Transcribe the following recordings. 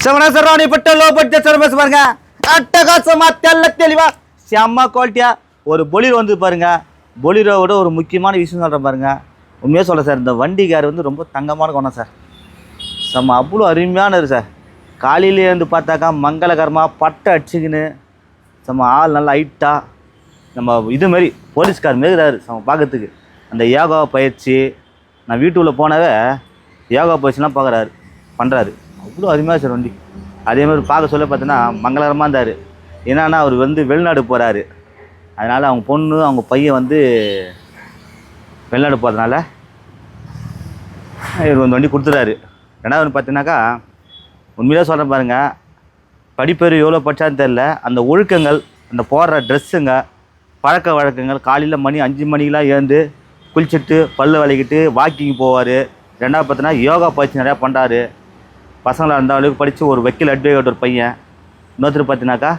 சவணசரவாணி பட்ட low budget service பாருங்க அட்டகாசமா தெல்ல தெளிவா செம்ம குவாலிட்டியா ஒரு பொலிரோ வந்து பாருங்க பொலிரோவோட ஒரு முக்கியமான விஷயம் சொல்கிறேன் பாருங்க உண்மையாக சொல்ல சார் இந்த வண்டிக்கார் வந்து ரொம்ப தங்கமான குணம் சார் செம்ம அவ்வளோ அருமையானது சார் காலையிலேருந்து பார்த்தாக்கா மங்களகரமாக பட்டை அடிச்சுக்கின்னு செம்ம ஆள் நல்லா ஹைட்டாக நம்ம இது மாதிரி போலீஸ்கார் மாரி செம்ம பார்க்கறதுக்கு அந்த யோகா பயிற்சி நான் வீட்டுக்குள்ளே போனவே யோகா பயிற்சிலாம் பார்க்குறாரு பண்ணுறாரு அவ்வளோ அருமையாக சார் வண்டி. அதே மாதிரி பார்க்க சொல்ல பார்த்தோன்னா மங்களகரமாக இருந்தார். என்னன்னா அவர் வந்து வெளிநாடு போகிறாரு அதனால் அவங்க பொண்ணு அவங்க பையன் வந்து வெளிநாடு போகிறதுனால இவர் வந்து வண்டி கொடுத்துறாரு. ரெண்டாவது வந்து பார்த்தீங்கன்னாக்கா உண்மையிலே சொல்கிறேன் பாருங்கள் படிப்பேர் எவ்வளோ படித்தான்னு தெரில அந்த ஒழுக்கங்கள் அந்த போடுற ட்ரெஸ்ஸுங்க பழக்க வழக்கங்கள் காலையில் மணி அஞ்சு மணிக்கெலாம் ஏந்து குளிச்சுட்டு பல்லு விளக்கிட்டு வாக்கிங் போவார். ரெண்டாவது பார்த்தீங்கன்னா யோகா பயிற்சி நிறையா பண்ணுறாரு பசங்களாக இருந்த அளவுக்கு படித்து ஒரு வக்கீல் அட்வொகேட் ஒரு பையன். இன்னொருத்தர் பார்த்தீங்கன்னாக்கா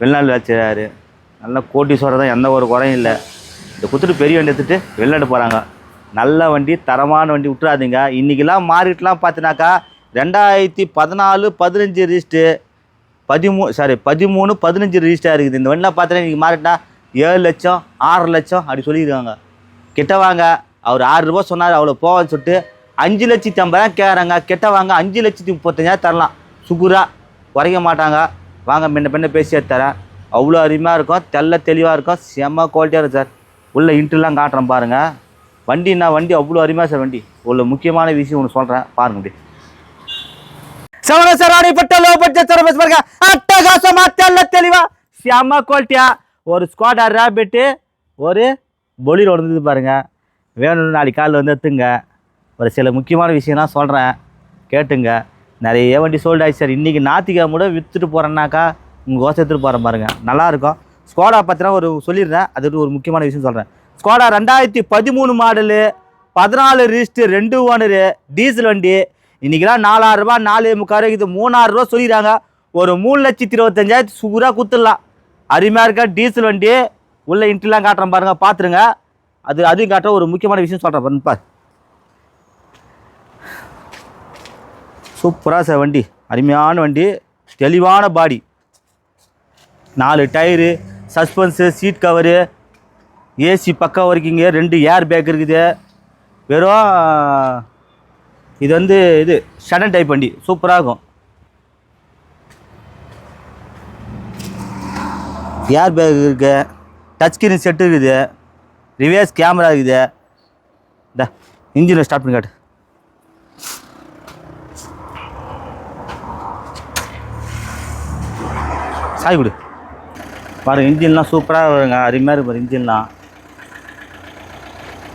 வெளிநாடு வச்சுறாரு நல்லா கோட்டீஸ்வரர் தான் எந்த ஒரு குறையும் இல்லை. இந்த குத்துட்டு பெரிய வண்டி எடுத்துகிட்டு வெளிநாடு போகிறாங்க நல்ல வண்டி தரமான வண்டி விட்டுறாதீங்க. இன்றைக்கெல்லாம் மார்க்கெட்லாம் பார்த்தினாக்கா ரெண்டாயிரத்தி பதினாலு பதினஞ்சு ரிஜிஸ்ட்டு பதிமூ சாரி பதிமூணு பதினஞ்சு ரிஜிஸ்டாக இருக்குது. இந்த வண்டிலாம் பார்த்தீங்கன்னா இன்றைக்கி மாறிட்டா ஏழு லட்சம் ஆறு லட்சம் அப்படி சொல்லியிருக்காங்க. கிட்ட வாங்க. அவர் ஆறு ரூபா சொன்னார் அவ்வளோ போவான்னு சொல்லிட்டு அஞ்சு லட்சத்தி ஐம்பதாயிரம் கேட்குறாங்க கிட்ட வாங்க அஞ்சு லட்சத்தி முப்பத்தஞ்சாயிரம் தரலாம். சுகுராக குறைக்க மாட்டாங்க. வாங்க முன்ன பின்ன பேசியே தரேன். அவ்வளோ அருமையாக இருக்கும். தெள்ள தெளிவாக இருக்கும். செம்ம குவாலிட்டியாக இருக்கும் சார். உள்ளே இன்ட்ரெலாம் காட்டுறேன் பாருங்கள் வண்டி நான் வண்டி அவ்வளோ அருமையாக சார் வண்டி. உள்ள முக்கியமான விஷயம் ஒன்று சொல்கிறேன் பாருங்க அப்படி சவண சரவாணி லோ பட்ஜெட் சர்வீஸ் பாருங்க. அட்டகாசமா தெள்ள தெளிவா. செம்ம குவாலிட்டியா ஒரு ஸ்குவாடா ரேபிட்டு ஒரு பொலிரோ உடந்தது பாருங்க. வேணும்னு நாளைக்கு காலில் வந்து எத்துங்க ஒரு சில முக்கியமான விஷயம்லாம் சொல்கிறேன் கேட்டுங்க. நிறைய வண்டி சோல்டு ஆயிடுச்சு சார். இன்றைக்கி ஞாத்திக்கிழமை கூட விற்றுட்டு போகிறேன்னாக்கா உங்கள் கோசம் எடுத்துகிட்டு போகிறேன் பாருங்கள் நல்லாயிருக்கும். ஸ்கோடா பற்றினா ஒரு சொல்லிடுறேன் அது ஒரு முக்கியமான விஷயம் சொல்கிறேன் ஸ்கோடா ரெண்டாயிரத்தி பதிமூணு மாடலு பதினாலு ரிஜிஸ்டர் ரெண்டு ஓனரு டீசல் வண்டி. இன்றைக்கெல்லாம் நாலாயிரரூபா நாலு முக்கால் இது மூணாயிரரூபா சொல்லிடுறாங்க ஒரு மூணு லட்சத்தி இருபத்தஞ்சாயிரத்து சூராக குத்துடலாம். அருமையாக இருக்க டீசல் வண்டி. உள்ளே இன்ட்ரெலாம் காட்டுறேன் பாருங்கள் பார்த்துருங்க. அது அதையும் காட்டுற ஒரு முக்கியமான விஷயம் சொல்கிறேன் பாரு சூப்பராக சார் வண்டி. அருமையான வண்டி. தெளிவான பாடி நாலு tyre suspension seat cover AC பக்கம் வரைக்குங்க ரெண்டு ஏர் பேக் இருக்குது. வெறும் இது வந்து இது ஷடன் டைப் வண்டி. சூப்பராக இருக்கும். ஏர் பேக் இருக்கு. டச் ஸ்க்ரீன் செட்டு இருக்குது. ரிவர்ஸ் கேமரா இருக்குது. இந்த இன்ஜினை ஸ்டார்ட் பண்ணி காட்டு. சாய் கொடு. பாருங்க இன்ஜின்லாம் சூப்பராக வருங்க. அருமையாக இருக்கும் இன்ஜின்லாம்.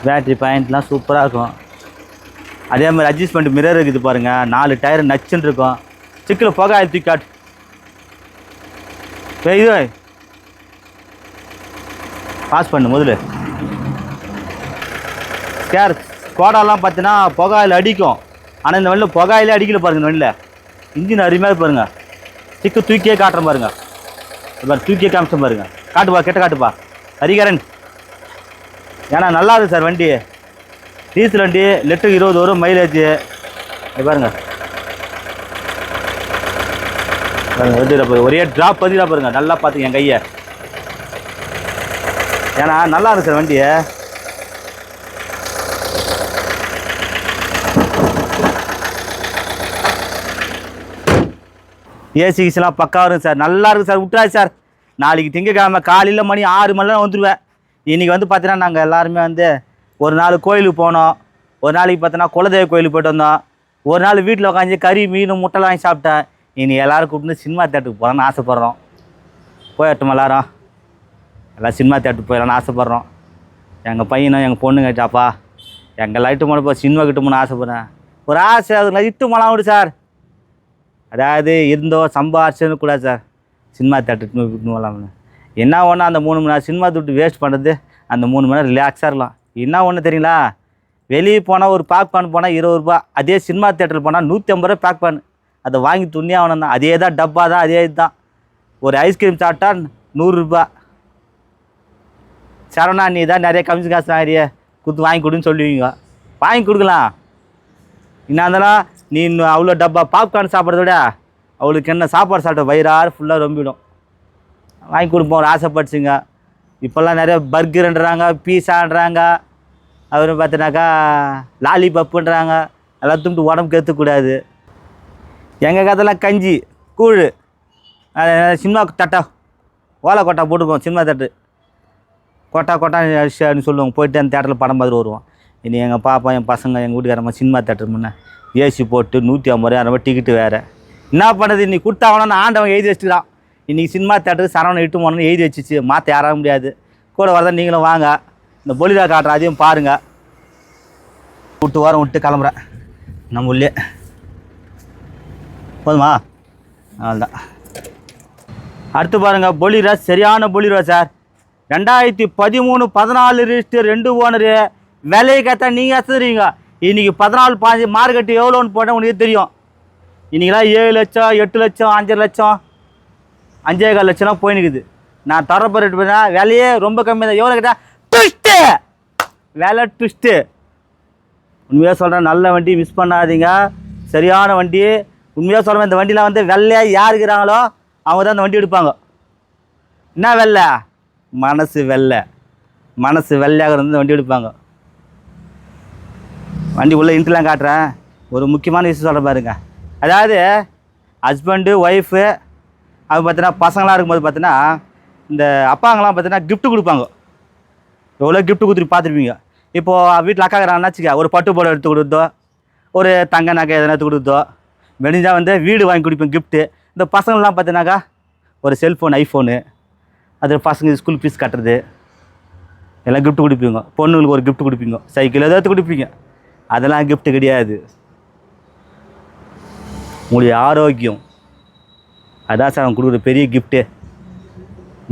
பேட்ரி பாயிண்ட்லாம் சூப்பராக இருக்கும். அதே மாதிரி அட்ஜஸ்ட்மெண்ட் மிரர் இருக்குது பாருங்கள் நாலு டயர் நச்சுன்னு இருக்கும். சிக்கில் புகை தூக்கி காட்டு. இது பாஸ் பண்ணு முதல்ல கேர் கோடாலாம் பார்த்தீங்கன்னா புகாயில் அடிக்கும். ஆனால் இந்த வண்டியில் புகாயிலே அடிக்கல பாருங்கள் இந்த வண்டியில். இன்ஜின் அருமையாக பாருங்கள் பாருங்க. சிக்கு தூக்கியே காட்டுற பாருங்க. பாரு தூக்கியே காமிச்சம் பாருங்க. காட்டுப்பா கெட்ட காட்டுப்பா ஹரிகரன். ஏன்னா நல்லா சார் வண்டி. டீசல் வண்டி லிட்டருக்கு இருபது வரும் மைலேஜ் பாருங்க. ஒரே ட்ராப் பதிலா பாருங்க. நல்லா பார்த்துங்க என் கையை. ஏன்னா நல்லா இருக்கு சார் வண்டியை. ஏசி கிசிலாம் பக்கா வரும் சார். நல்லா இருக்கும் சார். விட்டுறாது சார். நாளைக்கு திங்கக்கிழமை காலையில் மணி ஆறு மணிலாம் வந்துடுவேன் இன்றைக்கி வந்து பார்த்தீங்கன்னா நாங்கள் எல்லாருமே வந்து ஒரு நாள் கோயிலுக்கு போனோம். ஒரு நாளைக்கு பார்த்தோன்னா குலதெய்வ கோயிலுக்கு போயிட்டு வந்தோம். ஒரு நாள் வீட்டில் உட்காந்து கறி மீன் முட்டைலாம் வாங்கி சாப்பிட்டேன். இனி எல்லோரும் கூப்பிட்டு சினிமா தேட்டருக்கு போகலான்னு ஆசைப்பட்றோம். போயிட்டோம் எல்லாரும்? எல்லாம் சினிமா தேட்டருக்கு போயிடலான்னு ஆசைப்பட்றோம். எங்கள் பையனும் எங்கள் பொண்ணுங்க கேட்டாப்பா எங்கள் லைட்டு போனப்போ சினிமா கிட்ட போகணும்னு ஆசைப்பட்றேன். ஒரு ஆசை அது லைட்டு மலாம் விடு சார். அதாவது இருந்தோ சம்பாரிச்சுன்னு கூடாது சார் சினிமா தேட்டருக்கு போகலாம்னு என்ன ஒன்று அந்த மூணு மணி நேரம் சினிமா துட்டு வேஸ்ட் பண்ணுறது அந்த மூணு மணி நேரம் ரிலாக்ஸாக இருக்கலாம். என்ன ஒன்று தெரியுங்களா? வெளியே போனால் ஒரு பாப்கார்ன் போனால் இருபது ரூபா அதே சினிமா தேட்டரில் போனால் நூற்றி ஐம்பது ரூபா பாப்கார்ன் அதை வாங்கி துணியாக ஆகணும் தான். அதே தான் டப்பா தான் அதே இதுதான் ஒரு ஐஸ்கிரீம் சாப்பிட்டா நூறுரூபா சரவணா நீ தான் நிறைய கமிஷன் காசு நிறைய கொடுத்து வாங்கி கொடுன்னு சொல்லுவீங்க. வாங்கி கொடுக்கலாம். என்ன இருந்தாலும் நீ இன்னும் அவ்வளோ டப்பா பாப்கார்ன் சாப்பிட்றத விட அவளுக்கு என்ன சாப்பாடு சாப்பிட்ட வயிறாறு ஃபுல்லாக ரொம்பிடும். வாங்கி கொடுப்போம் ஒரு ஆசைப்பட்டுச்சுங்க. இப்போல்லாம் நிறைய பர்கருன்றாங்க பீஸான்றாங்க அப்புறம் பார்த்தினாக்கா லாலிபப்புன்றாங்க எல்லாம் தும்பிட்டு உடம்பு கெத்துக்கூடாது எங்கள் காலத்தில் கஞ்சி கூழ். சினிமா தட்டா ஓலை கொட்டா போட்டுக்குவோம் சினிமா தட்டு. கொட்டா கொட்டா அரிசின்னு சொல்லுவாங்க. போயிட்டு அந்த தேட்டரில் படம் பார்த்துட்டு வருவோம். இனி எங்கள் பாப்பா என் பசங்க எங்கள் வீட்டுக்காரம்மா சினிமா தேட்டர் முன்னே. ஏசி போட்டு நூற்றி ஐம்பது ரூபா ரூபாய் டிக்கெட்டு வேறு. என்ன பண்ணுறது இன்னைக்கு கொடுத்தாங்கன்னு ஆண்டவன் எழுதி வச்சுக்கிறான். இன்றைக்கி சினிமா தேட்டருக்கு சரவணன் இட்டு போனோன்னு எழுதி வச்சிச்சு. மாற்ற யாராக முடியாது. கூட வரதான் நீங்களும் வாங்க. இந்த பொலிதா காட்டுற அதையும் பாருங்கள் விட்டு வாரம் விட்டு கிளம்புறேன். நம்ம உள்ளே போதுமா? அவ்வளோதான் அடுத்து பாருங்கள் பொலிரா சரியான பொலிரா சார். ரெண்டாயிரத்தி பதிமூணு பதினாலு ரிஜிஸ்டர் ரெண்டு ஓனரு. விலையை கேட்டா நீங்கள் எத்துறீங்க இன்றைக்கி பதினாலு பாஞ்சு மார்க்கெட்டு எவ்வளோன்னு போட்டால் உனக்கு தெரியும். இன்னைக்கெல்லாம் ஏழு லட்சம் எட்டு லட்சம் அஞ்சரை லட்சம் அஞ்சே கால் லட்சம்லாம் போயினுக்குது. நான் தரப்போ ரேட் பண்ணா விலையே ரொம்ப கம்மியாக தான். எவ்வளோ கேட்டால் ட்விஸ்ட்டு வேலை ட்விஸ்ட்டு உண்மையாக சொல்கிறேன் நல்ல வண்டி மிஸ் பண்ணாதீங்க. சரியான வண்டி. உண்மையாக சொல்கிறேன் இந்த வண்டியில் வந்து வெள்ளையாக யார் இருக்கிறாங்களோ அவங்க தான் இந்த வண்டி எடுப்பாங்க. என்ன வெள்ளை? மனசு வெள்ளை. மனசு வெள்ளையாக இருந்து இந்த வண்டி எடுப்பாங்க. வண்டி உள்ளே இன்ட்ரெலாம் காட்டுறேன் ஒரு முக்கியமான விஷயம் சொல்கிறேன் பாருங்க. அதாவது ஹஸ்பண்டு ஒய்ஃபு அது பார்த்தீங்கன்னா பசங்களாம் இருக்கும்போது பார்த்தீங்கன்னா இந்த அப்பாங்களாம் பார்த்தீங்கன்னா கிஃப்ட்டு கொடுப்பாங்க. எவ்வளோ கிஃப்ட்டு கொடுத்துட்டு பார்த்துருப்பீங்க. இப்போது வீட்டில் அக்கா இருக்கிறாங்கன்னு வச்சுக்க ஒரு பட்டு போட எடுத்து கொடுத்தோ ஒரு தங்க நகை எதனா எடுத்து கொடுத்தோ வெடிஞ்சா வந்து வீடு வாங்கி கொடுப்பேன் கிஃப்ட்டு இந்த பசங்கள்லாம் பார்த்தீங்கன்னாக்கா ஒரு செல்ஃபோன் ஐஃபோனு அது பசங்க ஸ்கூல் ஃபீஸ் கட்டுறது. எல்லாம் கிஃப்ட் கொடுப்பீங்க. பொண்ணுங்களுக்கு ஒரு கிஃப்ட் கொடுப்பீங்க. சைக்கிள் ஏதாவது கொடுப்பீங்க. அதெல்லாம் கிஃப்ட் கிடையாது. உங்களுடைய ஆரோக்கியம். அதான் சார் அவங்க கொடுக்குற பெரிய கிஃப்ட்டு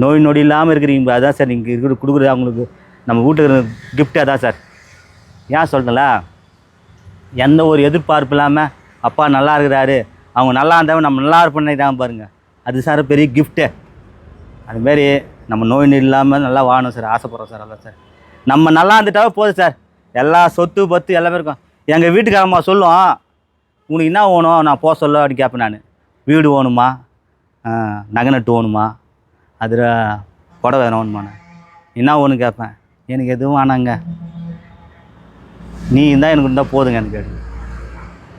நோய் நொடி இல்லாமல் இருக்கிறீங்க. அதான் சார் நீங்கள் இருக்கிற கொடுக்குறது அவங்களுக்கு நம்ம வீட்டுக்கு கிஃப்ட்டு அதான் சார். ஏன் சொல்கிறேன்ல எந்த ஒரு எதிர்பார்ப்பு இல்லாமல் அப்பா நல்லா இருக்கிறாரு. அவங்க நல்லா இருந்தவங்க நம்ம நல்லா இருப்போம் பாருங்கள் அது சார் பெரிய கிஃப்ட்டு அதுமாரி நம்ம நோய் நொடி இல்லாமல் நல்லா வாழணும் சார் ஆசைப்பட்றோம் சார் அதான் சார். நம்ம நல்லா இருந்துட்டாவே போதும் சார். எல்லா சொத்து பத்து எல்லாமே இருக்கும். எங்கள் வீட்டுக்காரம்மா சொல்லுவோம் உனக்கு என்ன வேணும்? நான் போக சொல்ல அப்படி கேட்பேன் நான். வீடு வேணுமா? நகை நட்டு வேணுமா? அதில் புடவை வேணும் வேணுமாண்ணே என்ன ஒன்று கேட்பேன். எனக்கு எதுவும் வேணாங்க. நீ இருந்தால் எனக்கு இருந்தால் போதுங்க எனக்கு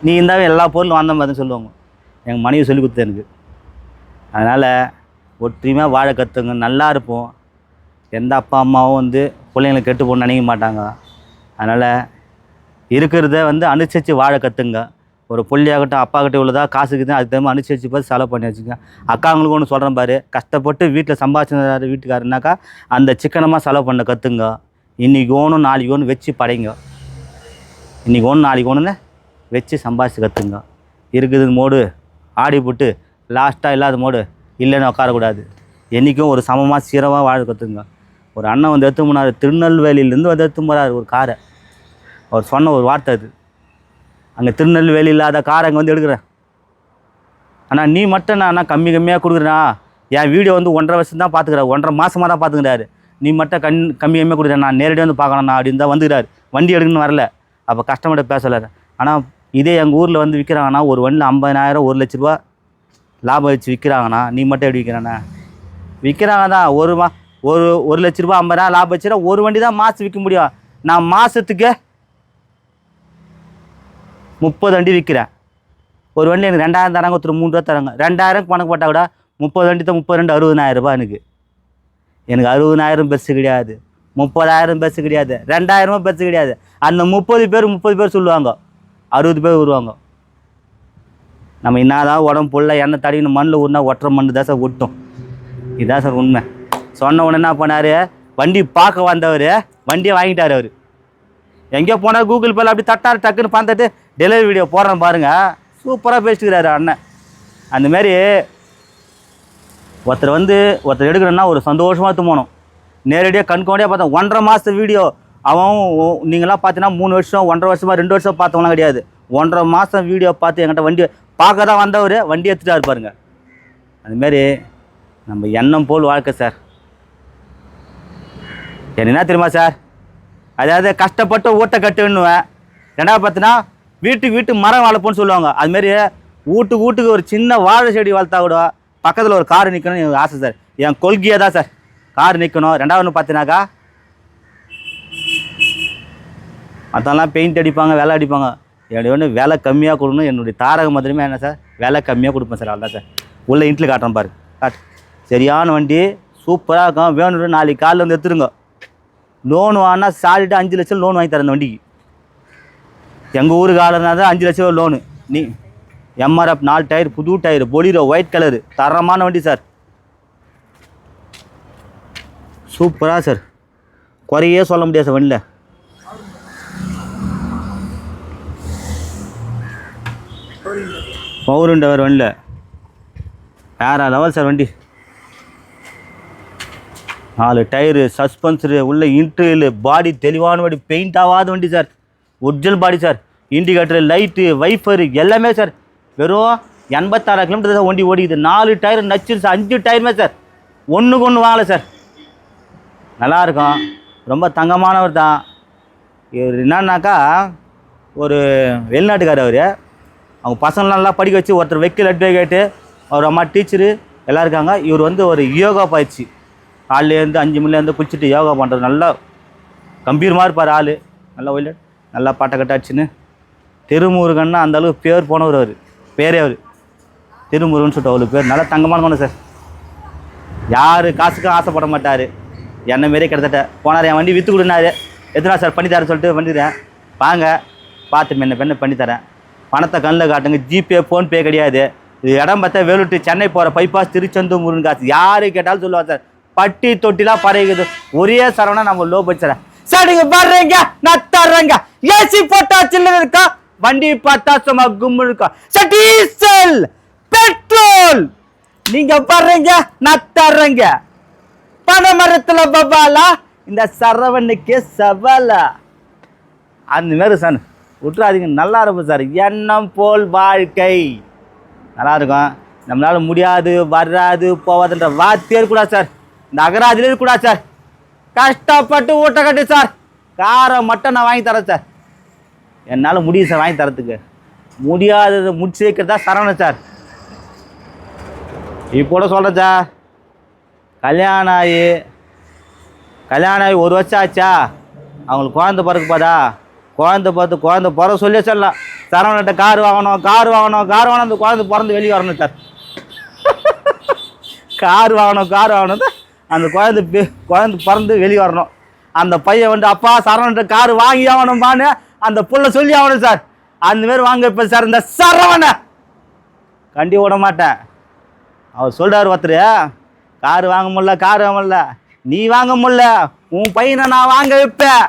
நீ இருந்தால் எல்லா பொருளும் வந்த மாதிரி சொல்லுவாங்க. எங்கள் மனைவி சொல்லி கொடுத்து எனக்கு. அதனால் ஒற்றுமையாக வாழ கற்றுங்க நல்லா இருப்போம். எந்த அப்பா அம்மாவும் வந்து பிள்ளைங்களை கெட்டு போகணும்னு நினைக்க மாட்டாங்க. அதனால் இருக்கிறத வந்து அனுசரித்து வாழ கற்றுங்க ஒரு புள்ளியாகட்டும் அப்பாக்கிட்ட உள்ளதா காசுக்கு தான் அதுக்கு தகுந்த அனுசரித்து பார்த்து செலவு பண்ணி வச்சுங்க. அக்காங்களுக்கு ஒன்று சொல்கிறேன் பாரு கஷ்டப்பட்டு வீட்டில் சம்பாதிச்சிருந்தார் வீட்டுக்காரனாக்கா அந்த சிக்கனமாக செலவு பண்ண கற்றுங்க இன்றைக்கி ஒன்று நாளைக்கு ஒன்று வச்சு படைங்க. இன்றைக்கி ஒன்று நாளைக்கு ஒன்றுன்னு வச்சு சம்பாதிச்சு கற்றுங்க இருக்குது மோடு ஆடி போட்டு லாஸ்ட்டாக இல்லாத மோடு இல்லைன்னு உட்காரக்கூடாது. என்றைக்கும் ஒரு சமமாக சீரமாக வாழ கற்றுங்க ஒரு அண்ணன் வந்து எடுத்து போனார். திருநெல்வேலியிலேருந்து வந்து எடுத்து போகிறார் ஒரு காரை. அவர் சொன்ன ஒரு வார்த்தை அது. அங்கே திருநெல்வேலி இல்லாத காரை அங்கே வந்து எடுக்கிறேன். ஆனால் நீ மட்டும் நான் அண்ணா கம்மி கம்மியாக கொடுக்குறேன்னா என் வீடியோ வந்து ஒன்றரை வருஷம் தான் பார்த்துக்கிறாரு. ஒன்றரை மாதமாக தான் பார்த்துக்கிறாரு. நீ மட்டும் கண் கம்மி கம்மியாக கொடுக்குறேன் நான் நேரடியாக வந்து பார்க்கணும் நான் அப்படின்னு தான் வந்துக்கிறார். வண்டி எடுக்கணும்னு வரல. அப்போ கஸ்டமர்கிட்ட பேசலை. ஆனால் இதே எங்கள் ஊரில் வந்து விற்கிறாங்கன்னா ஒரு வண்டியில் ஐம்பதாயிரம் ஒரு லட்ச ரூபா லாபம் வச்சு விற்கிறாங்கண்ணா நீ மட்டும் எப்படி விற்கிறாண்ணா விற்கிறாங்க தான் ஒரு மா ஒரு ஒரு லட்ச ரூபா ஐம்பதாயிரம் லாபம் வச்சுனா ஒரு வண்டி தான் மாதம் விற்க முடியும். நான் மாதத்துக்கு முப்பது வண்டி விற்கிறேன் ஒரு வண்டி எனக்கு ரெண்டாயிரம் தராங்க ஒருத்தர் மூணு ரூபா தராங்க. ரெண்டாயிரம் கணக்கு போட்டால் கூட முப்பது வண்டி தான் முப்பது ரெண்டு அறுபதாயிரம் ரூபாய் எனக்கு. எனக்கு அறுபதாயிரம் பெருசு கிடையாது. முப்பதாயிரம் பெருசு கிடையாது. ரெண்டாயிரமும் பெருசு கிடையாது. அந்த முப்பது பேர் முப்பது பேர் சொல்லுவாங்க. அறுபது பேர் வருவாங்க. நம்ம என்னதான் உடம்பு புள்ள எண்ணெய் தடிக்கணும் மண்ணில் ஊறினா ஒட்டுற மண்ணு தான் சார் ஒட்டும். இதுதான் சார் உண்மை. சொன்ன உடனே என்ன பண்ணார்? வண்டி பார்க்க வந்தவர் வண்டியை வாங்கிட்டார் அவர். எங்கேயோ போனால் கூகுள் பேல அப்படி தட்டார் டக்குன்னு பார்த்துட்டு டெலிவரி வீடியோ போடுறேன் பாருங்கள் சூப்பராக பேசிக்கிறாரு அண்ணன். அந்தமாரி ஒருத்தர் வந்து ஒருத்தர் எடுக்கிறேன்னா ஒரு சந்தோஷமாக தூங்கணும் நேரடியாக கண்கோடியாக பார்த்தோம் ஒன்றரை மாதத்து வீடியோ அவன் நீங்களாம் பார்த்தீங்கன்னா மூணு வருஷம் ஒன்றரை வருஷமாக ரெண்டு வருஷம் பார்த்தவங்களாம் கிடையாது. ஒன்றரை மாதம் வீடியோ பார்த்து என்கிட்ட வண்டி பார்க்க தான் வந்தவர் வண்டி எடுத்துகிட்டா இருப்பாருங்க அதுமாரி நம்ம எண்ணம் போல் வாழ்க்கை சார். என்ன தெரியுமா சார்? அதாவது கஷ்டப்பட்டு ஊட்ட கட்டுன்னுவேன். ரெண்டாவது பார்த்தீங்கன்னா வீட்டுக்கு வீட்டு மரம் வளர்ப்போன்னு சொல்லுவாங்க. அதுமாரி வீட்டுக்கு வீட்டுக்கு ஒரு சின்ன வாழை செடி வளர்த்தா கூட பக்கத்தில் ஒரு கார் நிற்கணும்னு எனக்கு ஆசை சார். என் கொள்கையே தான் சார். கார் நிற்கணும் ரெண்டாவது ஒன்று பார்த்தீங்கன்னாக்கா மற்றெல்லாம் பெயிண்ட் அடிப்பாங்க வேலை அடிப்பாங்க. என்னுடைய ஒன்று விலை கம்மியாக கொடுக்கணும் என்னுடைய தாரக மந்திரமே என்ன சார்? விலை கம்மியாக கொடுப்பேன் சார். அவ்வளோதான் சார். உள்ளே இன்ட்டில் காட்டுறேன் பாரு. காட்டு. சரியான வண்டி சூப்பராக இருக்கும். வேணும் நாளைக்கு காலில் வந்து எடுத்துருங்க. லோன் வாங்கினா சாலிட்டு அஞ்சு லட்சம் லோன் வாங்கி தரேன் வண்டிக்கு. எங்கள் ஊருக்கு ஆளுனா தான் அஞ்சு லட்சம் லோனு நீ எம்ஆர்எஃப் நாலு டயர் புது டயர் பொலிரோ ஒயிட் கலரு தரமான வண்டி சார் சூப்பராக சார் குறையே சொல்ல முடியாது சார் வண்டியில். பவுருண்டவர் வண்டியில். வேற லெவல் சார் வண்டி. நாலு டயரு சஸ்பென்சரு உள்ள இன்ட்ரியல் பாடி தெளிவான வண்டி பெயிண்ட் ஆகாத வண்டி sir original body sir indicator light wiper எல்லாமே சார் வெறும் எண்பத்தாறு கிலோமீட்டர் தான் வண்டி ஓடிக்குது. நாலு டயர் நச்சு சார் அஞ்சு டயருமே சார் ஒன்றுக்கு ஒன்று வாங்கலை சார் நல்லா இருக்கும். ரொம்ப தங்கமானவர் தான். இவர் என்னன்னாக்கா ஒரு வெளிநாட்டுக்காரர் அவர். அவங்க பசங்களெலாம் நல்லா படிக்க வச்சு ஒருத்தர் வெக்கில் அட்வொகேட்டு அவர் அம்மா டீச்சரு எல்லாம் இருக்காங்க இவர் வந்து ஒரு யோகா பயிற்சி. காலையிலேருந்து அஞ்சு மணிலேருந்து குளிச்சுட்டு யோகா பண்ணுறது நல்லா கம்பீரமாக இருப்பார் ஆள். நல்லா ஒயில நல்லா பாட்டை கட்டாச்சுன்னு. திருமுருகன்னா அந்தளவு பேர் போனவர் அவர். பேரே அவர். திருமுருகன் சொல்லிட்டு அவ்வளோ பேர். நல்லா தங்கமான சார். யார் காசுக்கும் ஆசைப்பட மாட்டார். என்ன மாரியே கிட்டத்தட்ட. போனார் என் வண்டி விற்று கொடுனாரு எத்தனை சார் பண்ணி தரேன் சொல்லிட்டு வந்துடுறேன் வாங்க பார்த்து மென்ன பெண்ணை பண்ணித்தரேன் பணத்தை கண்ணில் காட்டுங்க. ஜிபே ஃபோன்பே கிடையாது. இது இடம் பார்த்தா வேலுட்டு சென்னை போகிற பைபாஸ் திருச்செந்தூர் முருகன் காசு. யார் கேட்டாலும் சொல்லுவார் சார். பட்டி தொட்டிலாம் பரையுது ஒரே சரவணா நம்ம லோ பட்சம் சார் நீங்க வர்றீங்க. நான் தர்றேங்க. ஏசி போட்டா சில்லற இருக்கா? வண்டி பார்த்தா சும்மா கும்மு இருக்கா? Sir diesel petrol. நீங்க வர்றீங்க. நான் தர்றேங்க. பனைமரத்துல பபாலா இந்த சரவணுக்கு சவாலா? அந்த மாதிரி சார் விட்டுறாதீங்க. நல்லா இருக்கும் சார். எண்ணம் போல் வாழ்க்கை. நல்லா இருக்கும். நம்மளால முடியாது வராது போவாதுன்ற வார்த்தையே இருக்கக்கூடாது சார். இந்த அகராதிலே சார். கஷ்டப்பட்டு ஊட்ட கட்டு சார். காரை மட்டும் நான் வாங்கி தரேன் சார். என்னால் முடியும் சார் வாங்கி தரத்துக்கு. முடியாததை முடிச்சு வைக்கிறதா சரவணன் சார். இப்போ சொல்கிறேன் சார். கல்யாணம் ஆகி கல்யாணம் ஆகி ஒரு வருஷம் ஆச்சா? அவங்களுக்கு குழந்த பிறகு பார்த்தா குழந்த பார்த்து குழந்த பிற சொல்லி சொல்லலாம். சரவணன்ட்ட கார் வாங்கணும் கார் வாங்கணும் கார் வாங்கணும். அந்த குழந்தை பிறந்து வெளியே வரணும் சார். கார் வாங்கணும் கார் வாங்கணும். அந்த குழந்தை குழந்தை பிறந்து வெளியே வரணும். அந்த பையன் வந்து அப்பா சரவணன்ட்ட கார் வாங்கி ஆகணும்பான்னு அந்த புள்ள சொல்லி ஆகணும் சார். அந்த மாரி வாங்க இப்போ சார் இந்த சரவண. கண்டி விட மாட்டேன். அவர் சொல்கிறார் ஒருத்தர் கார் வாங்க முடியல கார் வாங்க முடியல. நீ வாங்க முடியல உன் பையனை நான் வாங்க வைப்பேன்.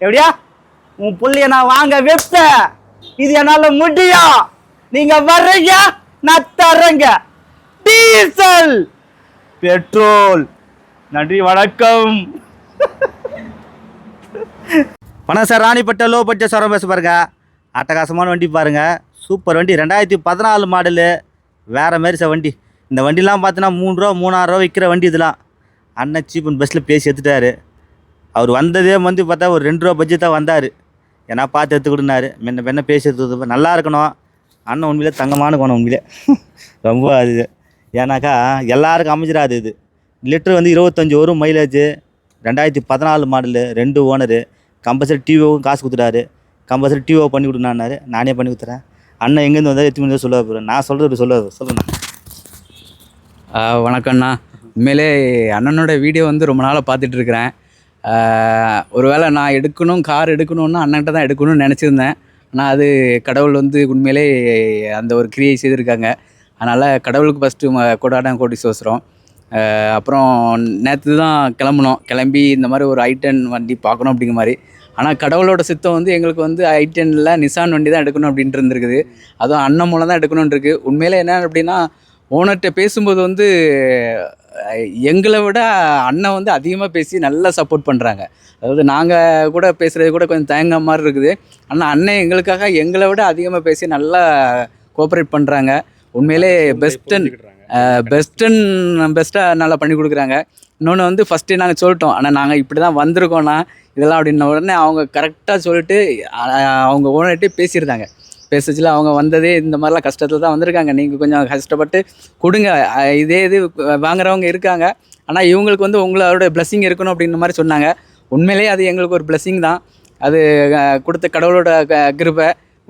எப்படியா? உன் பிள்ளைய நான் வாங்க வைப்பேன். இது என்னால் முடியும். நீங்கள் வர்றீங்க நான் தர்றேங்க. டீசல் பெட்ரோல் நன்றி வணக்கம். வணக்கம் சார் ராணிப்பட்ட லோ பட்ஜெட் சொரம் பேச பாருங்க. அட்டகாசமான வண்டி பாருங்க. சூப்பர் வண்டி. ரெண்டாயிரத்தி பதினாலு மாடலு. வேற மாதிரி சார் வண்டி. இந்த வண்டிலாம் பார்த்தீங்கன்னா மூணு ரூபா மூணாயிரம் ரூபா விற்கிற வண்டி இதெல்லாம். அண்ணன் சீப் அண்ட் பேசி எடுத்துட்டாரு. அவர் வந்ததே வந்து பார்த்தா ஒரு ரெண்டு ரூபா பட்ஜெட் தான் வந்தார். ஏன்னா பார்த்து எடுத்துக்கிட்டுனாரு முன்ன பெண்ண பேசி எடுத்து நல்லா இருக்கணும். அண்ணன் உண்மையிலே தங்கமான குணம் உண்மையிலே. ரொம்ப அது. ஏன்னாக்கா எல்லாருக்கும் அமைஞ்சிடாது இது. லிட்டர் வந்து இருபத்தஞ்சி வரும் மைலேஜ். ரெண்டாயிரத்தி பதினாலு மாடலு ரெண்டு ஓனரு. கம்பல்சரி டிவிஓவும் காசு கொடுத்துட்டாரு. கம்பல்சரி டிவிஓ பண்ணி கொடுனாரு நானே பண்ணி கொடுத்துறேன். அண்ணன் எங்கேருந்து வந்தால் எத்தனை மணி சொல்ல போகிறேன் நான் சொல்கிறது சொல்லுவார். சொல்லுண்ணா வணக்கம்ண்ணா. உண்மையிலே அண்ணனோட வீடியோ வந்து ரொம்ப நாளாக பார்த்துட்டு இருக்கிறேன் ஒருவேளை நான் எடுக்கணும் கார் எடுக்கணும்னா அண்ணன்கிட்ட தான் எடுக்கணும்னு நினச்சிருந்தேன். ஆனால் அது கடவுள் வந்து உண்மையிலே அந்த ஒரு கிரியை செய்திருக்காங்க. அதனால் கடவுளுக்கு ஃபஸ்ட்டு கொடாடம் கோடி சோசுறோம் அப்புறம் நேற்று தான் கிளம்புனோம். கிளம்பி இந்த மாதிரி ஒரு ஐட்டன் வண்டி பார்க்கணும் அப்படிங்கிற மாதிரி. ஆனால் கடவுளோட சித்தம் வந்து எங்களுக்கு வந்து ஐட்டனில் நிசான் வண்டி தான் எடுக்கணும் அப்படின்ட்டு இருந்திருக்குது. அதுவும் அண்ணன் மூலம் தான் எடுக்கணும்னு இருக்குது உண்மையிலே என்ன அப்படின்னா ஓனர்கிட்ட பேசும்போது வந்து எங்களை விட அண்ணன் வந்து அதிகமாக பேசி நல்லா சப்போர்ட் பண்ணுறாங்க அதாவது நாங்கள் கூட பேசுகிறது கூட கொஞ்சம் தயங்க மாதிரி இருக்குது. ஆனால் அண்ணன் எங்களுக்காக எங்களை விட அதிகமாக பேசி நல்லா கோஆப்ரேட் பண்ணுறாங்க உண்மையிலே பெஸ்டன் பெஸ்ட்டுன்னு பெஸ்ட்டாக நல்லா பண்ணி கொடுக்குறாங்க. இன்னொன்று வந்து ஃபஸ்ட்டு நாங்கள் சொல்லிட்டோம். ஆனால் நாங்கள் இப்படி தான் வந்திருக்கோண்ணா இதெல்லாம் அப்படின்ன உடனே அவங்க கரெக்டாக சொல்லிட்டு அவங்க ஓனர்கிட்டே பேசியிருந்தாங்க. பேசுச்சுல அவங்க வந்ததே இந்த மாதிரிலாம் கஷ்டத்தில் தான் வந்திருக்காங்க. நீங்கள் கொஞ்சம் கஷ்டப்பட்டு கொடுங்க. இதே இது வாங்குறவங்க இருக்காங்க. ஆனால் இவங்களுக்கு வந்து உங்களோட பிளஸ்ஸிங் இருக்கணும் அப்படின்ற மாதிரி சொன்னாங்க. உண்மையிலேயே அது எங்களுக்கு ஒரு பிளஸ்ஸிங் தான். அது கொடுத்த கடவுளோட க-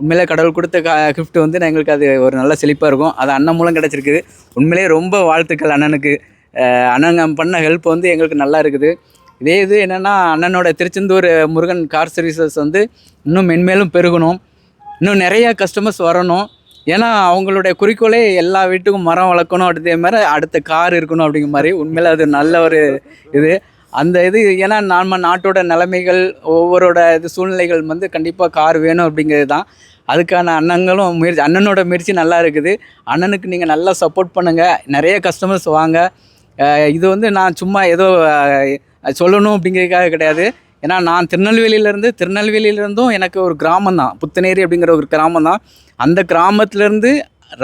உண்மையிலே கடவுள் கொடுத்த கிஃப்ட் வந்து எங்களுக்கு அது ஒரு நல்ல செழிப்பாக இருக்கும். அது அண்ணன் மூலம் கிடச்சிருக்குது. உண்மையிலேயே ரொம்ப வாழ்த்துக்கள் அண்ணனுக்கு. அண்ணன் பண்ண ஹெல்ப் வந்து எங்களுக்கு நல்லா இருக்குது. இதே இது என்னென்னா அண்ணனோட திருச்செந்தூர் முருகன் கார் சர்வீசஸ் வந்து இன்னும் மென்மேலும் பெருகணும். இன்னும் நிறையா கஸ்டமர்ஸ் வரணும். ஏன்னா அவங்களுடைய குறிக்கோளே எல்லா வீட்டுக்கும் மரம் வளர்க்கணும் அப்படிங்கிற மாதிரி அடுத்த கார் இருக்கணும் அப்படிங்கிற மாதிரி. உண்மையில அது நல்ல ஒரு இது. அந்த இது ஏன்னா நம்ம நாட்டோட நிலைமைகள் ஒவ்வொருட இது சூழ்நிலைகள் வந்து கண்டிப்பாக கார் வேணும் அப்படிங்கிறது தான் அதுக்கான அண்ணங்களும் முயற்சி அண்ணனோட முயற்சி நல்லா இருக்குது. அண்ணனுக்கு நீங்கள் நல்லா சப்போர்ட் பண்ணுங்கள் நிறைய கஸ்டமர்ஸ் வாங்க. இது வந்து நான் சும்மா ஏதோ சொல்லணும் அப்படிங்கிறதுக்காக கிடையாது. ஏன்னா நான் திருநெல்வேலியிலேருந்து திருநெல்வேலியிலேருந்தும் எனக்கு ஒரு கிராமம் தான். புத்தனேரி அப்படிங்கிற ஒரு கிராமம் தான். அந்த கிராமத்துலேருந்து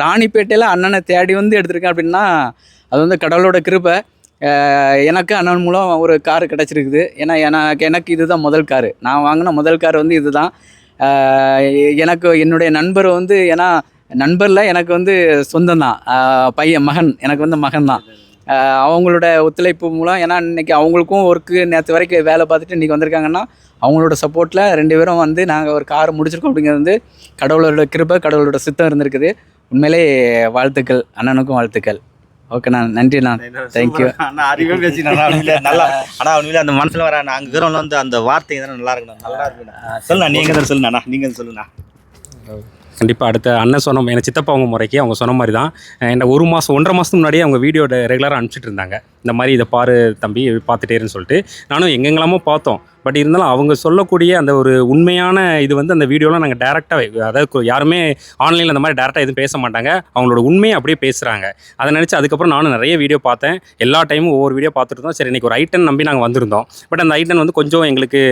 ராணிப்பேட்டையில் அண்ணனை தேடி வந்து எடுத்திருக்கேன் அப்படின்னா அது வந்து கடவுளோட கிருபை. எனக்கு அண்ணன் மூலம் ஒரு கார் கிடச்சிருக்குது. ஏன்னா எனக்கு எனக்கு இதுதான் முதல் காரு நான் வாங்கின முதல் கார் வந்து இதுதான். எனக்கு என்னுடைய நண்பர் வந்து ஏன்னா நண்பரில் எனக்கு வந்து சொந்தம் தான் பையன் மகன். எனக்கு வந்து மகன் தான் அவங்களோட ஒத்துழைப்பு மூலம் ஏன்னா இன்னைக்கு அவங்களுக்கும் ஒர்க்கு நேற்று வரைக்கும் வேலை பார்த்துட்டு இன்றைக்கி வந்திருக்காங்கன்னா அவங்களோட சப்போர்ட்டில் ரெண்டு பேரும் வந்து நாங்கள் ஒரு கார் முடிச்சிருக்கோம் அப்படிங்கிறது வந்து கடவுளோட கிருபை கடவுளோட சித்தம் இருந்திருக்குது. உண்மையிலே வாழ்த்துக்கள். அண்ணனுக்கும் வாழ்த்துக்கள். ஓகேண்ணா நன்றிண்ணா தேங்க்யூ அண்ணா அறிவே பேசி நல்லா நல்லா ஆனால் உண்மையிலே அந்த மனசில் வர நாங்கள் இருக்கிறவங்க வந்து அந்த வார்த்தை தானே நல்லா இருக்கணும். நல்லா இருக்குண்ணா சொல்லுண்ணா நீங்கள் தான் சொல்லுண்ணா நீங்கள் சொல்லுண்ணா. கண்டிப்பாக அடுத்த அண்ணன் சொன்ன எனக்கு சித்தப்பா அவங்க முறைக்கு அவங்க சொன்ன மாதிரி தான் என்ன ஒரு மாதம் ஒன்றரை மாதத்துக்கு முன்னாடியே அவங்க வீடியோ ரெகுலராக அனுப்பிச்சிட்டு இருந்தாங்க. இந்த மாதிரி இதை பாரு தம்பி பார்த்துட்டே இருன்னு சொல்லிட்டு. நானும் எங்கெங்கெல்லாமோ பார்த்தோம். பட் இருந்தாலும் அவங்க சொல்லக்கூடிய அந்த ஒரு உண்மையான இது வந்து அந்த வீடியோவில் நாங்கள் டேரெக்டாக அதாவது யாருமே ஆன்லைனில் அந்த மாதிரி டேரெக்டாக எதுவும் பேச மாட்டாங்க. அவங்களோட உண்மையை அப்படியே பேசுகிறாங்க அதை நினச்சி அதுக்கப்புறம் நானும் நிறைய வீடியோ பார்த்தேன். எல்லா டைமும் ஒவ்வொரு வீடியோ பார்த்துட்டு இருந்தோம். சரி இன்றைக்கி ஒரு ஐட்டன் நம்பி நாங்கள் வந்திருந்தோம். பட் அந்த ஐட்டன் வந்து கொஞ்சம் எங்களுக்கு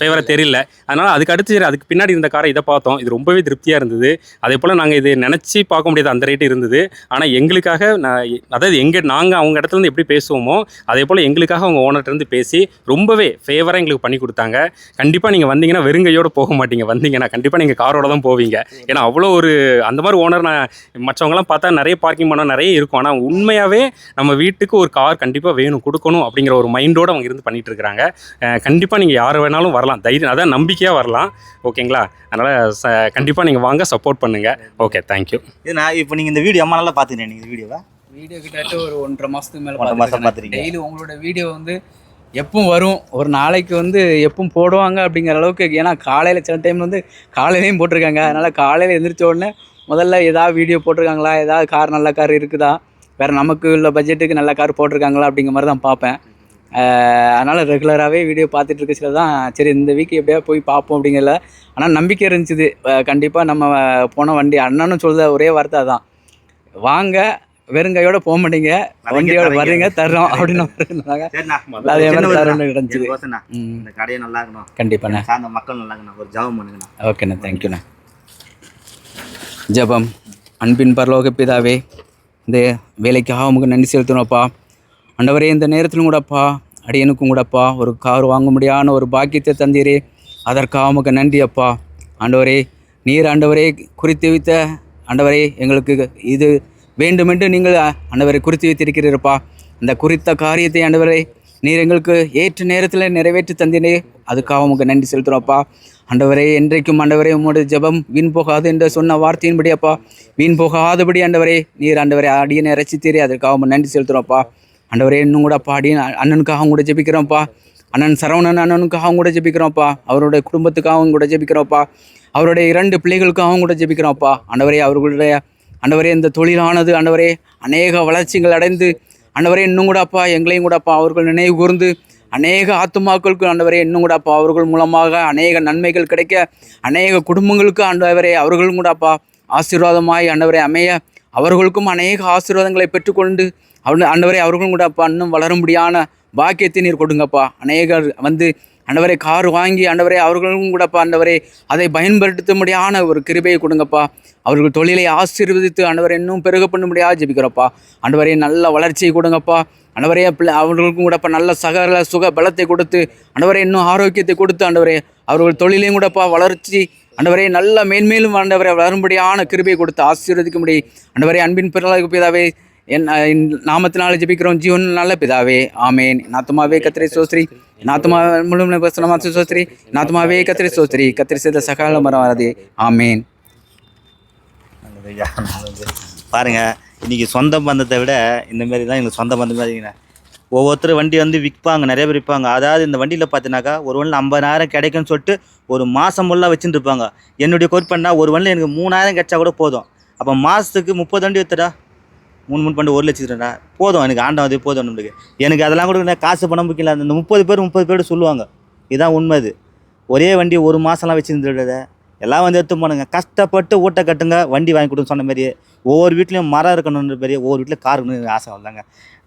ஃபேவராக தெரியல. அதனால் அதுக்கு அடுத்து சரி அதுக்கு பின்னாடி இருந்த காரை இதை பார்த்தோம். இது ரொம்பவே திருப்தியாக இருந்தது. அதே போல் நாங்கள் இது நினச்சி பார்க்க முடியாது அந்த ரேட்டு இருந்தது. ஆனால் எங்களுக்காக நான் அதாவது எங்கள் நாங்கள் அவங்க இடத்துலேருந்து எப்படி பேசுவோமோ அதே போல் எங்களுக்காக அவங்க ஓனர்கிட்ட இருந்து பேசி ரொம்பவே ஃபேவராக எங்களுக்கு பண்ணி கொடுத்தாங்க. கண்டிப்பாக நீங்கள் வந்தீங்கன்னா வெறுங்கையோடு போக மாட்டீங்க. வந்தீங்கன்னா கண்டிப்பாக நீங்கள் காரோட தான் போவீங்க. ஏன்னா அவ்வளோ ஒரு அந்த மாதிரி ஓனர் நான் மற்றவங்களாம் பார்த்தா நிறைய பார்க்கிங் பண்ண நிறைய இருக்கும். ஆனால் உண்மையாகவே நம்ம வீட்டுக்கு ஒரு கார் கண்டிப்பாக வேணும் கொடுக்கணும் அப்படிங்கிற ஒரு மைண்டோடு அவங்க இருந்து பண்ணிட்டு இருக்கிறாங்க. கண்டிப்பாக நீங்கள் யார் வேணாலும் வரலாம். தைரியம் அதான் நம்பிக்கையாக வரலாம். ஓகேங்களா? அதனால் ச கண்டிப்பாக நீங்கள் வாங்க சப்போர்ட் பண்ணுங்கள் ஓகே தேங்க்யூ இதுண்ணா இப்போ நீங்கள் இந்த வீடியோ அம்மா நல்லா பார்த்துக்கிறேன் நீங்கள் வீடியோவை. வீடியோ கிட்டத்தட்ட ஒரு ஒன்றரை மாதத்துக்கு மேலே ஒன்றரை மாசம் பார்த்திருக்கீங்க. டெய்லி உங்களோட வீடியோ வந்து எப்பவும் வரும். ஒரு நாளைக்கு வந்து எப்பவும் போடுவாங்க அப்படிங்கிற அளவுக்கு ஏன்னா காலையில் சில டைம் வந்து காலையிலையும் போட்டிருக்காங்க. அதனால் காலையில் எழுந்திரிச்ச உடனே முதல்ல ஏதாவது வீடியோ போட்டிருக்காங்களா? ஏதாவது கார் நல்ல கார் இருக்குதா? வேறு நமக்கு உள்ள பட்ஜெட்டுக்கு நல்ல கார் போட்டிருக்காங்களா? அப்படிங்கிற மாதிரி தான் பார்ப்பேன். அதனால் ரெகுலராகவே வீடியோ பார்த்துட்டு இருக்கச்சில தான் சரி இந்த வீக் எப்படியா போய் பார்ப்போம் அப்படிங்கிறல ஆனால் நம்பிக்கை இருந்துச்சு. கண்டிப்பாக நம்ம போன வண்டி அண்ணனும் சொல்கிற ஒரே வார்த்தை தான் வாங்க வெறுங்கையோட போக மாட்டீங்க. வண்டியோட வர்றீங்க தர்றோம் அப்படின்னு அதே மாதிரி சின்ன தரணும் ஒரு கிடைச்சது. எனக்கு யோசனை. ம். இந்த கடையை நல்லா இருக்கணும். கண்டிப்பாண்ணே. சார்ந்த மக்கள் நல்லா இருக்கணும். ஒரு ஜபம் பண்ணுங்கண்ணா. ஓகேண்ணா தேங்க்யூண்ணா ஜெபம். அன்பின் பரலோக பிதாவே இந்த வேலைக்காக உமக்கு நன்றி செலுத்தணும்ப்பா ஆண்டவரே இந்த நேரத்திலும் கூடப்பா அடியனுக்கும் கூடப்பா ஒரு கார் வாங்க முடியாத ஒரு பாக்கியத்தை தந்தீரே. அதற்காக உமக்கு நன்றி அப்பா. ஆண்டவரே நீர் ஆண்டவரே குறித்து வைத்த ஆண்டவரே எங்களுக்கு இது வேண்டுமென்று நீங்கள் ஆண்டவரை குறித்து வைத்திருக்கிறீரப்பா. அந்த குறித்த காரியத்தை அண்டவரை நீர் எங்களுக்கு ஏற்ற நேரத்தில் நிறைவேற்றி தந்தினே அதுக்காக உமக்கு நன்றி செலுத்துகிறோம்ப்பா ஆண்டவரே என்றைக்கும் ஆண்டவரே உம்மோட ஜெபம் வீண் போகாது என்று சொன்ன வார்த்தையின்படி அப்பா வீண் போகாதபடி ஆண்டவரே நீர் ஆண்டவரே அடியனை ரசித்தீரே அதுக்காக உமக்கு நன்றி செலுத்துகிறோம்ப்பா ஆண்டவரே இன்னும் கூட பாடி அண்ணனுக்காக கூட ஜெபிக்கிறோம்ப்பா. அண்ணன் சரவணன் அண்ணனுக்காகவும் கூட ஜெபிக்கிறோம்ப்பா. அவருடைய குடும்பத்துக்காகவும் கூட ஜெபிக்கிறோம்ப்பா. அவருடைய இரண்டு பிள்ளைகளுக்காகவும் கூட ஜெபிக்கிறோம்ப்பா. ஆண்டவரே அவர்களுடைய அண்டவரே இந்த தொழிலானது அண்டவரே அநேக வளர்ச்சிகள் அடைந்து அண்டவரே இன்னும் கூட அப்பா எங்களையும் கூட அப்பா அவர்கள் நினைவு கூர்ந்து அநேக ஆத்துமாக்களுக்கு ஆண்டவரே இன்னும் கூட அப்பா அவர்கள் மூலமாக அநேக நன்மைகள் கிடைக்க அநேக குடும்பங்களுக்கு ஆண்டவரே அவர்களும் கூட அப்பா ஆசீர்வாதமாய் ஆண்டவரே அமைய அவர்களுக்கும் அநேக ஆசீர்வாதங்களை பெற்றுக்கொண்டு அவன் ஆண்டவரே அவர்களும் கூட அப்பா இன்னும் வளரும்படியான பாக்கியத்தை நீர் கொடுங்கப்பா. அநேகர் வந்து ஆண்டவரே கார் வாங்கி ஆண்டவரே அவர்களும் கூடப்பா ஆண்டவரே அதை பயன்படுத்தும்படியான ஒரு கிருபையை கொடுங்கப்பா. அவர்கள் தொழிலை ஆசீர்வதித்து ஆண்டவரை இன்னும் பெருக பண்ணும்படியாக ஜெபிக்கிறோப்பா. அண்டவரே நல்ல வளர்ச்சியை கொடுங்கப்பா. ஆண்டவரே பிள்ளை அவர்களுக்கும் கூடப்பா நல்ல சகல சுக பலத்தை கொடுத்து அண்டவரை இன்னும் ஆரோக்கியத்தை கொடுத்து ஆண்டவரே அவர்கள் தொழிலையும் கூடப்பா வளர்ச்சி அண்டவரே நல்ல மேன்மேலும் ஆண்டவரை வளரும்படியான கிருபையை கொடுத்து ஆசீர்வதிக்கும்படி ஆண்டவரே அன்பின் பிறகு பிதாவே என் நாமத்தினால ஜெபிக்கிறோம். ஜீவன் நல்ல பிதாவே. ஆமேன். நாத்துமாவே கத்திரை சோஸ்திரி. நாத்துமா முழு பசனமாத்து சோஸ்திரி. நாத்துமாவே கத்திரை சோஸ்திரி. கத்திரி செய்த சகால மரம் வராது ஆமேன் பாருங்க இன்னைக்கு சொந்த பந்தத்தை விட இந்த மாதிரி தான் எங்களுக்கு சொந்த பந்தம் மாதிரிங்கண்ணா ஒவ்வொருத்தர் வண்டி வந்து விற்பாங்க நிறைய பேர் விற்பாங்க. அதாவது இந்த வண்டியில் பார்த்தீங்கன்னாக்கா ஒரு வண்டியில் ஐம்பதாயிரம் கிடைக்கும்னு சொல்லிட்டு ஒரு மாதம் ஃபுல்லாக வச்சுட்டு இருப்பாங்க என்னுடைய கோட் பண்ணால் ஒரு வண்டியில் எனக்கு மூணாயிரம் கிடைச்சா கூட போதும். அப்போ மாதத்துக்கு முப்பது வண்டி வித்துடா? மூணு மூணு பண்ணி ஒரு லட்சத்துடா போதும் எனக்கு ஆண்டம் அது போதும் நம்மளுக்கு. எனக்கு அதெல்லாம் கூட காசு பணம் முக்கியம் அந்த முப்பது பேர் முப்பது பேர் சொல்லுவாங்க. இதுதான் உண்மை அது. ஒரே வண்டி ஒரு மாதம்லாம் வச்சுருந்துடுறத எல்லாம் வந்து எடுத்து போனுங்க. கஷ்டப்பட்டு ஊட்ட கட்டுங்க வண்டி வாங்கி கொடுன்னு சொன்ன மாதிரியே. ஒவ்வொரு வீட்லேயும் மரம் இருக்கணுன்ற மாதிரி ஒவ்வொரு வீட்டில் கார் இருக்கணும்னு ஆசை வந்தாங்க.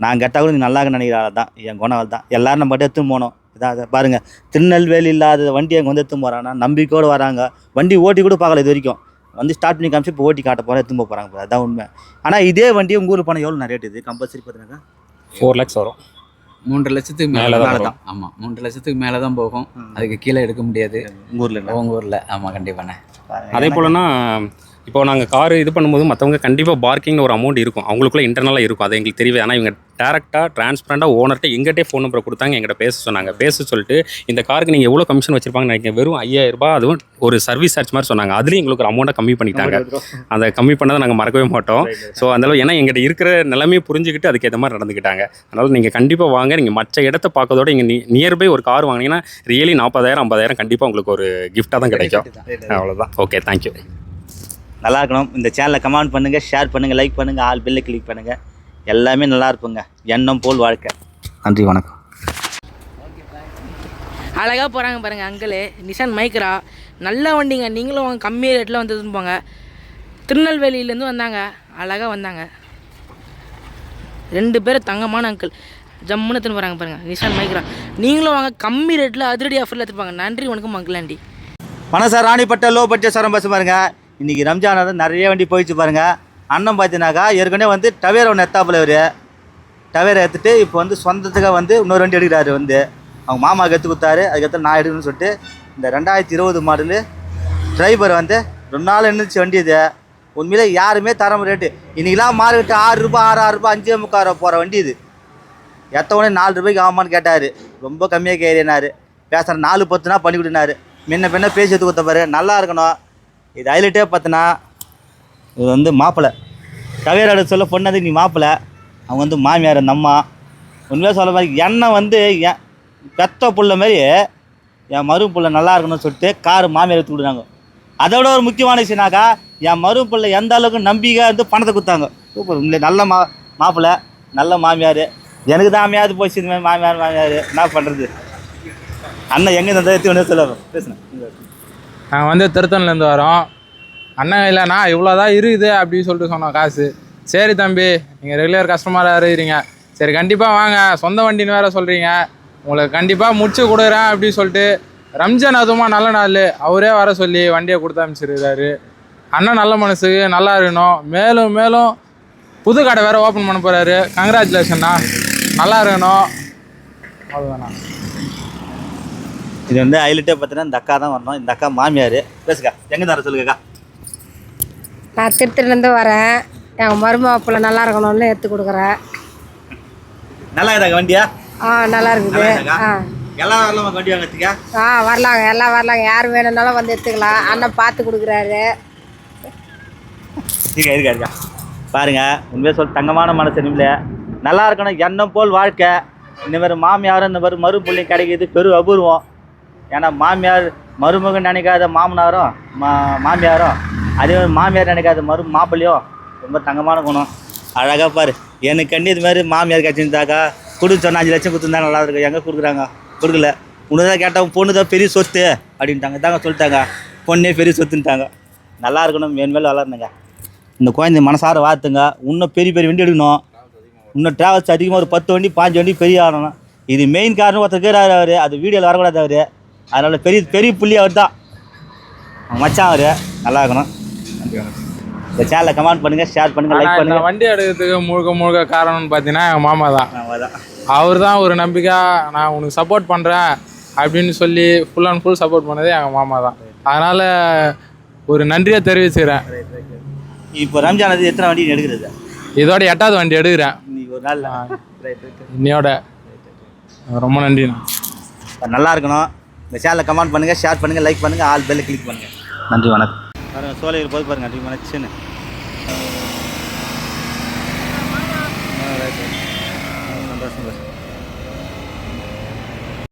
நான் கேட்டால் கூட நீ நல்லா நினைக்கிற ஆள் தான் என் குணம் தான் எல்லோரும் நம்ம மட்டும் எடுத்து போனோம். இதாக பாருங்கள் திருநெல்வேலி இல்லாத வண்டி அங்கே வந்து எடுத்து போகிறாங்கன்னா நம்பிக்கையோடு வராங்க. வண்டி ஓட்டி கூட பார்க்கல இது வரைக்கும். வந்து ஸ்டார்ட் பண்ணி காமிச்சு இப்போ ஓட்டி காட்ட போகிறேன் போக போகிறாங்க அதான் உண்மை. ஆனால் இதே வண்டி உங்கள் ஊரில் பணம் எவ்வளோ ரேட் இது கம்பல்சரி பார்த்தீங்கன்னா ஃபோர் லேக்ஸ் வரும். மூன்று லட்சத்துக்கு மேலே தான். ஆமாம் மூன்று லட்சத்துக்கு மேலே தான் போகும் அதுக்கு கீழே எடுக்க முடியாது. உங்கள் ஊரில் உங்கள் ஊரில். ஆமாம் கண்டிப்பாண்ணே. அதே போலனா இப்போ நாங்கள் கார் இது பண்ணும்போது மற்றவங்க கண்டிப்பாக பார்க்கிங்னு ஒரு அமௌண்ட் இருக்கும். அவங்களுக்குள்ள இன்டர்னலாக இருக்கும். அது எங்களுக்கு தெரியாது ஆனால் இவங்க டேரெக்டாக டிரான்ஸ்பரண்டாக ஓனர்கிட்ட எங்கிட்டே ஃபோன் நம்பர் கொடுத்தாங்க எங்கிட்ட பேச சொன்னாங்க. பேச சொல்லிட்டு இந்த காருக்கு நீங்கள் எவ்வளோ கமிஷன் வச்சிருப்பாங்கன்னு நினைக்கிறேன் வெறும் ஐயாயிரம் ரூபாய் அதுவும் ஒரு சர்வீஸ் சார்ஜ் மாதிரி சொன்னாங்க. அதுலேயும் எங்களுக்கு ஒரு அமௌண்ட்டை கம்மி பண்ணிட்டாங்க. அந்த கம்மி பண்ணதை நாங்கள் மறக்கவே மாட்டோம். ஸோ அந்தளவு ஏன்னா எங்கிட்ட இருக்கிற நிலைமையை புரிஞ்சுக்கிட்டு அதுக்கேற்ற மாதிரி நடந்துக்கிட்டாங்க. அதனால் நீங்கள் கண்டிப்பாக வாங்க. நீங்கள் மற்ற இடத்த பார்க்கறதோட இங்கே நியர்பை ஒரு கார் வாங்கினீங்கன்னா ரியலி நாற்பதாயிரம் ஐம்பதாயிரம் கண்டிப்பாக உங்களுக்கு ஒரு கிஃப்ட்டாக தான் கிடைக்கும். அவ்வளோதான் ஓகே தேங்க்யூ நல்லா இருக்கணும் இந்த சேனலை கமெண்ட் பண்ணுங்கள் ஷேர் பண்ணுங்கள் லைக் பண்ணுங்கள் ஆல் பெல்லை கிளிக் பண்ணுங்கள் எல்லாமே நல்லா இருப்புங்க எண்ணம் போல் வாழ்க்கை. நன்றி வணக்கம். அழகாக போகிறாங்க பாருங்கள் அங்கிள். Nissan Micra. நல்ல வண்டிங்க. நீங்களும் வாங்க கம்மி ரேட்டில் வந்ததுன்னு போங்க. திருநெல்வேலியிலேருந்து வந்தாங்க. அழகாக வந்தாங்க. ரெண்டு பேரும் தங்கமான அங்கிள் ஜம்முன்னு எடுத்துன்னு போகிறாங்க பாருங்கள் நிசான் மைக்ரா. நீங்களும் வாங்க கம்மி ரேட்டில் அதிரடி ஆஃபரில் எடுத்துப்பாங்க நன்றி வணக்கம் அங்கிள் ஆண்டி. பணம் சார் ராணிப்பட்ட லோ பட்ஜெட் சாரம் பஸ் பாருங்க. இன்றைக்கி ரம்ஜான் வந்து நிறைய வண்டி போயிடுச்சு பாருங்கள் அண்ணன் பார்த்தீங்கன்னாக்கா ஏற்கனவே வந்து டவேர் ஒன்று எத்தாப்புல இவர். டவேரை எடுத்துகிட்டு இப்போ வந்து சொந்தத்துக்காக வந்து இன்னொரு வண்டி எடுக்கிறாரு வந்து. அவங்க மாமாவுக்கு எடுத்து கொடுத்தாரு. அதுக்கப்புறம் நான் எடுக்கணும்னு சொல்லிட்டு இந்த ரெண்டாயிரத்தி இருபது மாடலு டிரைவர் வந்து ரெண்டு நாள் இருந்துச்சு வண்டி இது. உண்மையிலே யாருமே தர ரேட்டு இன்றைக்கெலாம் மார்க்கெட்டு ஆறு ரூபாய் ஆறு ஆறு ரூபாய் அஞ்சே முக்கால் ரூபா போகிற வண்டி இது. எத்த உடனே நாலு ரூபாய்க்கு ஆகுமான்னு கேட்டார். ரொம்ப கம்மியாக கேறினார் பேசுகிற நாலு பத்துனா பண்ணி கொடுனாரு முன்ன பின்ன பேசி எடுத்து கொடுத்த பாரு. நல்லா இருக்கணும். இது ஹைலைட்டே பார்த்தோன்னா இது வந்து மாப்பிள்ளை கவியரோட சொல்ல பொண்ணது நீ மாப்பிள்ளை அவங்க வந்து மாமியார் அந்த அம்மா. உண்மையாக சொல்ல மாதிரி எண்ணெய் வந்து என் பெத்த புள்ள மாதிரி என் மரு புள்ள நல்லா இருக்கணும்னு சொல்லிட்டு கார் மாமியார் எடுத்து அதோட ஒரு முக்கியமான விஷயம்னாக்கா என் மரு பிள்ளை எந்த அளவுக்கு நம்பிக்கை வந்து பணத்தை கொடுத்தாங்க. சூப்பர் உண்மையிலே நல்ல மா மாப்பிள்ளை நல்ல மாமியார். எனக்கு தான் அமையாது போச்சு இந்த மாதிரி மாமியார் மாமியார். என்ன பண்ணுறது அண்ணன் எங்கே இந்த எடுத்து வந்து சொல்லுவாங்க பேசுனேன் நாங்கள் வந்து திருத்தணிலேருந்து வரோம். அண்ணன் இல்லைண்ணா இவ்வளோ தான் இருக்குது அப்படின்னு சொல்லிட்டு சொன்னோம் காசு. சரி தம்பி நீங்கள் ரெகுலர் கஸ்டமராக இருக்கிறீங்க. சரி கண்டிப்பாக வாங்க. சொந்த வண்டின்னு வேறு சொல்கிறீங்க உங்களுக்கு கண்டிப்பாக முடிச்சு கொடுக்குறேன் அப்படின்னு சொல்லிட்டு ரம்ஜான் அதுவுமா நல்ல நாள். அவரே வர சொல்லி வண்டியை கொடுத்து அனுப்பிச்சிருக்காரு. அண்ணன் நல்ல மனசுக்கு நல்லா இருக்கணும். மேலும் மேலும் புது கடை வேறு ஓப்பன் பண்ண போகிறாரு கங்க்ராச்சுலேஷன்ண்ணா நல்லா இருக்கணும். அவ்வளோதாண்ணா இது வந்து ஹைலைட்டே பார்த்தீங்கன்னா இந்த அக்கா தான் வரணும். இந்த அக்கா மாமியார். பேசுக்கா. எங்கே தர சொல்லுங்கக்கா நான் திருத்திலேருந்து வரேன். எங்கள் மருமப்பிள்ள நல்லா இருக்கணும்னு எடுத்து கொடுக்குறேன். நல்லா இருக்காங்க வண்டியா? ஆ நல்லா இருக்குது. இருக்கா ஆ. எல்லாம் வரலாமா வண்டி வாங்கிறதுக்கா? ஆ வரலாங்க. எல்லாம் வரலாங்க. யார் வேணும்னாலும் வந்து எடுத்துக்கலாம். அண்ணன் பார்த்து கொடுக்குறாரு. இருக்கா இருக்கா இருக்கா பாருங்க. உண்மையாக சொல் தங்கமான மனசு நிமில நல்லா இருக்கணும். எண்ணம் போல் வாழ்க்கை. இந்த மாதிரி மாமியாரும் இந்த மாதிரி மறு பிள்ளைங்க கிடைக்கிறது பெரு அபூர்வம். ஏன்னா மாமியார் மருமகன் நினைக்காத மாமனாரும் மா மாமியாரும் அதே மாதிரி மாமியார் நினைக்காத மரு மாப்பிள்ளையும் ரொம்ப தங்கமான குணம். அழகாக பாரு. எனக்கு கண்டி இது மாதிரி மாமியார் கிடச்சிருந்தாக்கா கொடுத்தோம் அஞ்சு லட்சம் கொடுத்துருந்தா நல்லா இருக்கு எங்கே கொடுக்குறாங்க? கொடுக்கல. உன்னதான் கேட்டால் பொண்ணு தான் பெரிய சொத்து அப்படின்ட்டாங்க. தாங்க சொல்லிட்டாங்க. பொண்ணே பெரிய சொத்துன்ட்டாங்க. நல்லா இருக்கணும். மேன்மேலும் வளரணுங்க. இந்த குழந்தை மனசார வாத்துங்க இன்னும் பெரிய பெரிய வண்டி எடுக்கணும். இன்னும் ட்ராவல்ஸ் அதிகமாக ஒரு பத்து வண்டி பாஞ்சு வண்டி பெரிய ஆகணும். இது மெயின் காரணம் ஒருத்தர் இருக்கிறாரு அவர். அது வீடியோவில் வரக்கூடாது அவர். அதனால் பெரிய பெரிய புள்ளி அவர் தான் மச்சான் அவர். நல்லா இருக்கணும். இந்த சேனலை கமெண்ட் பண்ணுங்கள் ஷேர் பண்ணுங்கள் லைக் பண்ணுங்கள் வண்டி எடுக்கிறதுக்கு முழுக்க முழுக்க காரணம்னு பார்த்தீங்கன்னா எங்கள் மாமா தான். அவர் தான். ஒரு நம்பிக்கை. நான் உனக்கு சப்போர்ட் பண்ணுறேன் அப்படின்னு சொல்லி ஃபுல் அண்ட் ஃபுல் சப்போர்ட் பண்ணதே எங்கள் மாமா தான். அதனால் ஒரு நன்றியை தெரிவிச்சுக்கிறேன். இப்போ ரம்ஜான் அது எத்தனை வண்டி எடுக்கிறது? இதோட எட்டாவது வண்டி எடுக்கிறேன். ஒரு நாள் இன்னையோட. ரொம்ப நன்றிண்ணா. நல்லா இருக்கணும். இந்த சேனலை கமெண்ட் பண்ணுங்கள் ஷேர் பண்ணுங்கள் லைக் பண்ணுங்கள் ஆல் பெல்ல கிளிக் பண்ணுங்கள் நன்றி வணக்கம். பாருங்கள் சோலையில் போய் பாருங்கள் அதிகமான சின்ன.